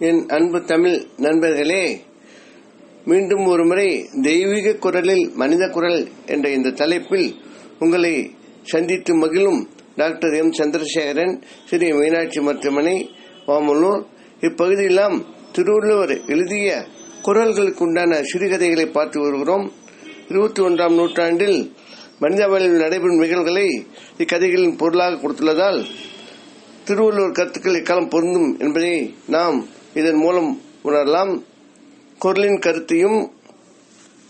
என் அன்பு தமிழ் நண்பர்களே மீண்டும் ஒருமுறை தெய்வீக குரலில் மனித குரல் என்ற இந்த தலைப்பில் உங்களை சந்தித்து மகிழும் டாக்டர் எம் சந்திரசேகரன் ஸ்ரீ மீனாட்சி மருத்துவமனை ஓமலூர் இப்பகுதியெல்லாம் திருவள்ளுவர் எழுதிய குரல்களுக்கு உண்டான சிறுகதைகளை பார்த்து வருகிறோம். இருபத்தி ஒன்றாம் நூற்றாண்டில் மனித நடைபெறும் நிகழ்வுகளை இக்கதைகளின் பொருளாக கொடுத்துள்ளதால் திருவள்ளுவர் கருத்துக்கள் இக்காலம் பொருந்தும் என்பதை நாம் இதன் மூலம் உணரலாம். குரலின் கருத்தையும்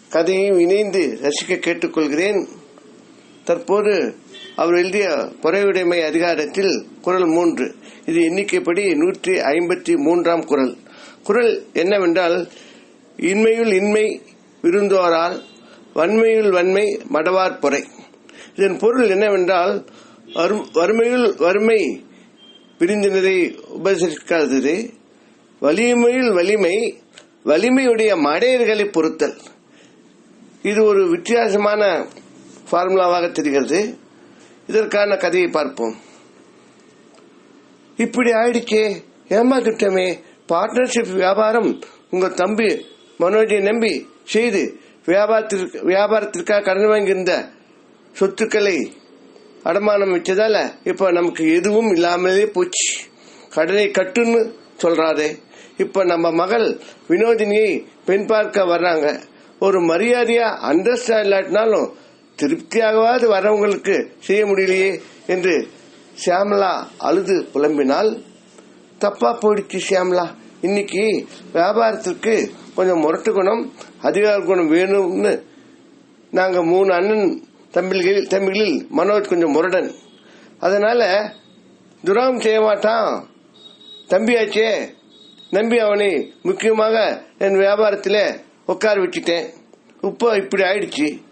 கதையையும் இணைந்து ரசிக்க கேட்டுக்கொள்கிறேன். தற்போது அவர் எழுதிய பொறையுடைமை அதிகாரத்தில் குரல் மூன்று. இது எண்ணிக்கைப்படி நூற்றி ஐம்பத்தி மூன்றாம் குரல். குரல் என்னவென்றால் இன்மையுள் இன்மை விருந்தோரால் வன்மையுள் வன்மை மடவார் பொறை. இதன் பொருள் என்னவென்றால் வறுமையுள் வறுமை விருந்தினரை உபசரிக்காதது. வலிமையில் வலிமை வலிமையுடைய மடையர்களை பொறுத்தல். இது ஒரு வித்தியாசமான ஃபார்முலாவாக தெரிகிறது. இதற்கான கதையை பார்ப்போம். இப்படி ஆயிடுச்சே. ஏமாத்திட்டமே. பார்ட்னர்ஷிப் வியாபாரம் உங்க தம்பி மனோஜை நம்பி செய்து வியாபாரத்திற்கு வியாபாரத்திற்காக கடன் வாங்கியிருந்த சொத்துக்களை அடமானம் வச்சதால இப்ப நமக்கு எதுவும் இல்லாமலே போச்சு. கடனை கட்டுன்னு சொல்றாரு. இப்ப நம்ம மகள் வினோதினியை பெண் பார்க்க வர்றாங்க. ஒரு மரியாதையா அண்டர்ஸ்டாண்ட் இல்லாட்டினாலும் திருப்தியாகவாது வரவங்களுக்கு செய்ய முடியலையே என்று சியாமலா அழுது புலம்பினால். தப்பா போயிடுச்சு சியாமலா இன்னைக்கு வியாபாரத்திற்கு கொஞ்சம் முரட்டு குணம் அதிகார குணம் வேணும்னு நாங்க மூணு அண்ணன் தம்பிகள் தம்பிகளில் மனோஜ் கொஞ்சம் முரடன். அதனால துரோகம் செய்ய மாட்டான். தம்பியாச்சே? நம்பி அவனை முக்கியமாக என் வியாபாரத்தில் உட்கார வச்சுட்டேன் இப்போ இப்படி ஆயிடுச்சு.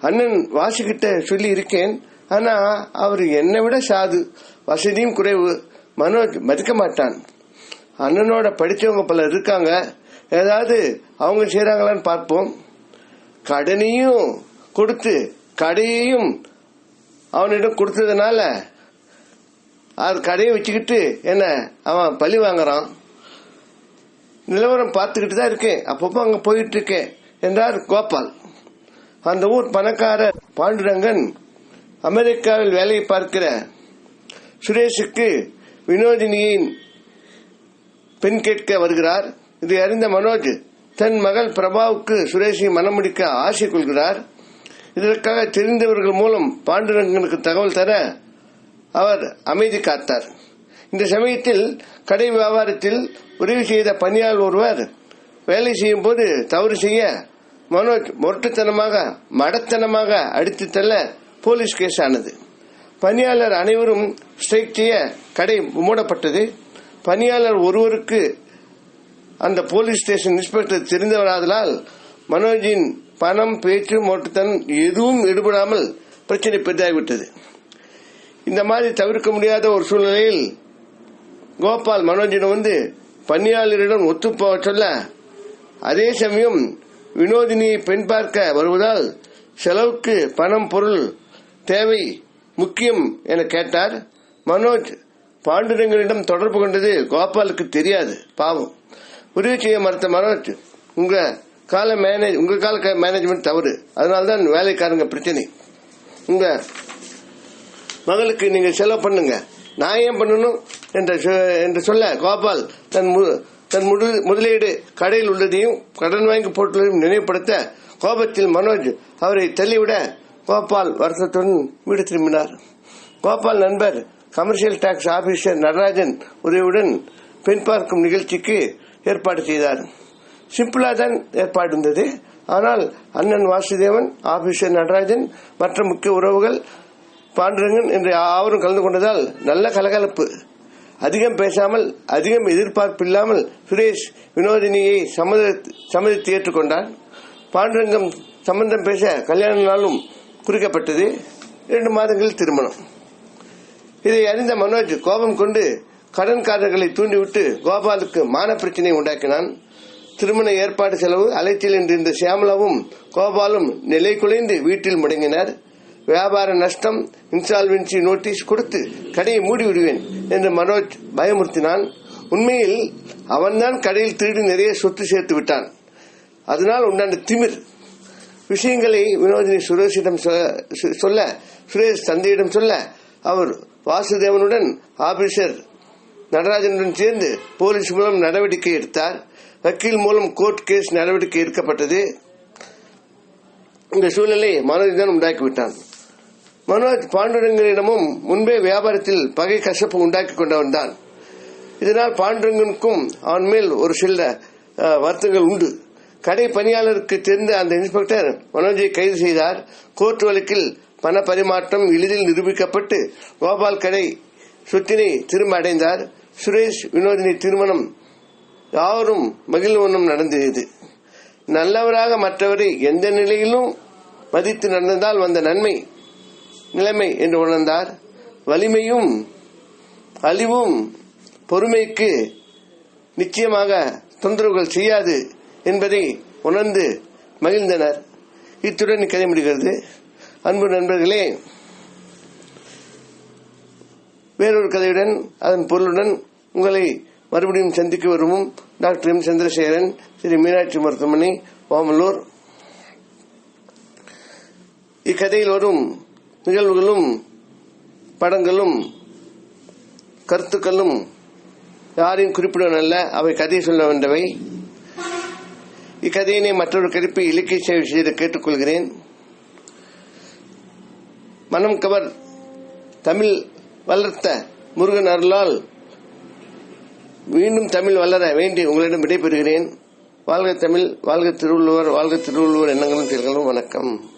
அண்ணன் வாசிக்கிட்ட சொல்லி இருக்கேன். ஆனா அவர் என்னை விட சாது. வசதியும் குறைவு. மனோஜ் மதிக்க மாட்டான். அண்ணனோட படித்தவங்க பல இருக்காங்க. ஏதாவது அவங்க செய்யறாங்களான்னு பார்ப்போம். கடனையும் கொடுத்து கடையையும் அவனிடம் கொடுத்ததுனால அது கடையை வச்சுக்கிட்டு என்ன அவன் பழி வாங்குறான். நிலவரம் பார்த்துக்கிட்டு தான் இருக்கேன். அப்பப்போ அங்க போயிட்டு இருக்கேன் என்றார் கோபால். அந்த ஊர் பணக்காரர் பாண்டுரங்கன் அமெரிக்காவில் வேலையை பார்க்கிற சுரேஷுக்கு வினோதினியின் பெண் கேட்க வருகிறார். இதை அறிந்த மனோஜ் தன் மகள் பிரபாவுக்கு சுரேஷை மனம் முடிக்க ஆசை கொள்கிறார். இதற்காக தெரிந்தவர்கள் மூலம் பாண்டுரங்கனுக்கு தகவல் தர அவர் அமைதி காத்தார். இந்த சமயத்தில் கடை வியாபாரத்தில் உதவி செய்த பணியாளர் ஒருவர் வேலை செய்யும் போது தவறு செய்ய மனோஜ் முரட்டுத்தனமாக மடத்தனமாக அடித்து தள்ள போலீஸ் கேஸ் ஆனது. பணியாளர் அனைவரும் ஸ்ட்ரைக் செய்ய கடை மூடப்பட்டது. பணியாளர் ஒருவருக்கு அந்த போலீஸ் ஸ்டேஷன் இன்ஸ்பெக்டர் தெரிந்தவராதலால் மனோஜின் பணம் பேச்சு மொட்டுத்தன் எதுவும் எடுபடாமல் பிரச்சனை பெரிதாகிவிட்டது. இந்த மாதிரி தவிர்க்க முடியாத ஒரு சூழ்நிலையில் கோபால் மனோஜிடம் வந்து பணியாளரிடம் ஒத்துப்போக சொல்ல அதே சமயம் வினோதினியை பெண் பார்க்க வருவதால் செலவுக்கு பணம் பொருள் தேவை முக்கியம் என கேட்டார். மனோஜ் பாண்டுரங்கனிடம் தொடர்பு கொண்டது கோபாலுக்கு தெரியாது பாவம். உதவி செய்ய மறுத்த மனோஜ் உங்க கால மேனேஜ் உங்க கால மேனேஜ்மெண்ட் தவறு. அதனால்தான் வேலைக்காரங்க பிரச்சனை. உங்க மகளுக்கு நீங்க செலவு பண்ணுங்க. நான் ஏன் பண்ணணும் என்று சொல்ல கோபால் தன் தன் முதலீடு கடையில் உள்ளதையும் கடன் வாங்கி போட்டுள்ளதையும் நினைவுபடுத்த கோபத்தில் மனோஜ் அவரை தள்ளிவிட கோபால் வருத்தத்துடன் வீடு திரும்பினார். கோபால் நண்பர் கமர்ஷியல் டாக்ஸ் ஆபீசர் நடராஜன் உதவியுடன் பெண் பார்க்கும் நிகழ்ச்சிக்கு ஏற்பாடு செய்தார். சிம்பிளா தான் ஏற்பாடு இருந்தது. ஆனால் அண்ணன் வாசுதேவன் ஆபீசர் நடராஜன் மற்ற முக்கிய உறவுகள் பாண்டுரங்கன் என்று யாவரும் கலந்து கொண்டதால் நல்ல கலகலப்பு. அதிகம் பேசாமல் அதிகம் எதிர்பார்ப்பு இல்லாமல் சுரேஷ் வினோதினியை சம்மதித்து ஏற்றுக்கொண்டான். பாண்டுரங்கம் சம்பந்தம் பேச கல்யாண நாளும் குறிக்கப்பட்டது. இரண்டு மாதங்களில் திருமணம். இதை அறிந்த மனோஜ் கோபம் கொண்டு கடன்காரர்களை தூண்டிவிட்டு கோபாலுக்கு மான பிரச்சனை உண்டாக்கினான். திருமண ஏற்பாடு செலவு அலைச்சல் என்றிருந்த சியாமலாவும் கோபாலும் நிலை குலைந்து வீட்டில் முடங்கினர். வியாபார நஷ்டம் இன்சால்வென்சி நோட்டீஸ் கொடுத்து கடையை மூடி விடுவேன் என்று மனோஜ் பயமுறுத்தினான். உண்மையில் அவன்தான் கடையில் திருடி நிறைய சொத்து சேர்த்து விட்டான். அதனால் உண்டான திமிர். விஷயங்களை வினோதினி சுரேஷிடம் சொ- சொல்ல சுரேஷ் தந்தையிடம் சொல்ல அவர் வாசுதேவனுடன் ஆபீசர் நடராஜனுடன் சேர்ந்து போலீஸ் மூலம் நடவடிக்கை எடுத்தார். வக்கீல் மூலம் கோர்ட் கேஸ் நடவடிக்கை எடுக்கப்பட்டது. இந்த சூழலை மனோஜ் உண்டாக்கிவிட்டான். மனோஜ் பாண்டுரங்கனிடமும் முன்பே வியாபாரத்தில் பகை கசப்பு உண்டாக்கி கொண்டவன் தான் இதனால் பாண்டுரங்கனுக்கும் அவன் மேல் ஒரு சில வருத்தங்கள் உண்டு. கடை பணியாளருக்கு தெரிந்த அந்த இன்ஸ்பெக்டர் மனோஜை கைது செய்தார். கோர்ட் வழக்கில் பண பரிமாற்றம் எளிதில் நிரூபிக்கப்பட்டு கோபால் கடை சொத்தினை திரும்ப அடைந்தார். சுரேஷ் வினோதினி திருமணம் யாவரும் மகிழ்வனும் நடந்தது. நல்லவராக மற்றவரை எந்த நிலையிலும் மதித்து நடந்தால் வந்த நன்மை நிலைமை என்று உணர்ந்தார். வலிமையும் அழிவும் பொறுமைக்கு நிச்சயமாக தொந்தரவுகள் செய்யாது என்பதை உணர்ந்து மகிழ்ந்தனர். இத்துடன் கதை முடிகிறது. அன்பு நண்பர்களே வேறொரு கதையுடன் அதன் பொருளுடன் உங்களை மறுபடியும் சந்திக்க வருவோம். Doctor M. சந்திரசேகரன் ஸ்ரீ மீனாட்சி மருத்துவமனை ஓமலூர் இக்கதையில் வரும் நிகழ்வுகளும் படங்களும் கருத்துக்களும் யாரையும் குறிப்பிடுவனல்ல அவை கதையை சொல்ல வேண்டவை இக்கதையினை மற்றொரு கருப்பை இலக்கிய சேவை செய்து கேட்டுக்கொள்கிறேன். மனம் கவர் தமிழ் வளர்த்த முருகன் அருளால் மீண்டும் தமிழ் வளர வேண்டி உங்களிடம் விடைபெறுகிறேன். வாழ்க தமிழ் வாழ்க திருவள்ளுவர் வாழ்க திருவள்ளுவர் எண்ணங்களும் செயல்களும் வணக்கம்.